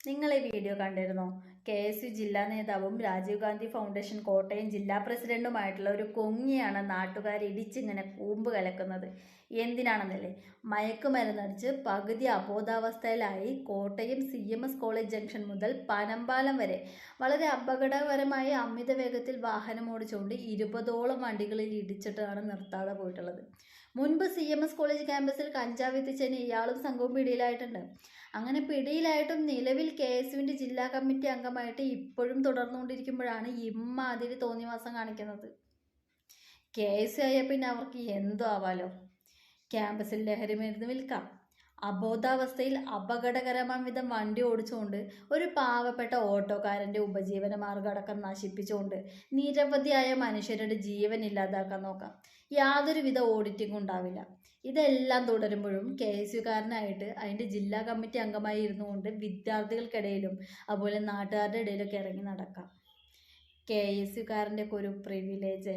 നിങ്ങൾ ഈ വീഡിയോ കണ്ടിരുന്നോ? കെ എസ് യു ജില്ലാ നേതാവും രാജീവ് ഗാന്ധി ഫൗണ്ടേഷൻ കോട്ടയം ജില്ലാ പ്രസിഡന്റുമായിട്ടുള്ള ഒരു കൊങ്ങിയാണ് നാട്ടുകാർ ഇടിച്ചിങ്ങനെ കൂമ്പ് കലക്കുന്നത്. എന്തിനാണെന്നല്ലേ? മയക്കുമരുന്നടിച്ച് പകുതി അബോധാവസ്ഥയിലായി Kottayam C M S college junction മുതൽ പനമ്പാലം വരെ. വളരെ അപകടകരമായി അമിത വേഗത്തിൽ വാഹനം ഓടിച്ചുകൊണ്ട് ഇരുപതോളം വണ്ടികളിൽ ഇടിച്ചിട്ടാണ് നിർത്താതെ പോയിട്ടുള്ളത്. മുൻപ് സി എം എസ് കോളേജ് ക്യാമ്പസിൽ കഞ്ചാവ് എത്തിച്ചതിന് ഇയാളും സംഘവും പിടിയിലായിട്ടുണ്ട്. അങ്ങനെ പിടിയിലായിട്ടും നിലവിൽ കെ എസ് ജില്ലാ കമ്മിറ്റി അംഗമായിട്ട് ഇപ്പോഴും തുടർന്നുകൊണ്ടിരിക്കുമ്പോഴാണ് ഇമ്മാതിരി തോന്നിവാസം കാണിക്കുന്നത്. കെ എസ് യു ആയ പിന്നെ അവർക്ക് എന്തോ ആവാലോ? ക്യാമ്പസിൽ ലഹരി മരുന്ന് വിൽക്കാം. അബോധാവസ്ഥയിൽ അപകടകരമാം വിധം വണ്ടി ഓടിച്ചുകൊണ്ട് ഒരു പാവപ്പെട്ട ഓട്ടോക്കാരന്റെ ഉപജീവന മാർഗം അടക്കം നശിപ്പിച്ചുകൊണ്ട് നിരവധിയായ മനുഷ്യരുടെ ജീവൻ ഇല്ലാതാക്കാൻ നോക്കാം. യാതൊരുവിധ ഓഡിറ്റിംഗ് ഉണ്ടാവില്ല. ഇതെല്ലാം തുടരുമ്പോഴും കെ എസ് യുക്കാരനായിട്ട് അതിന്റെ ജില്ലാ കമ്മിറ്റി അംഗമായി ഇരുന്നുകൊണ്ട് വിദ്യാർത്ഥികൾക്കിടയിലും അതുപോലെ നാട്ടുകാരുടെ ഇടയിലൊക്കെ ഇറങ്ങി നടക്കാം. കെ എസ് യുക്കാരന്റെ ഒക്കെ ഒരു പ്രിവിലേജ്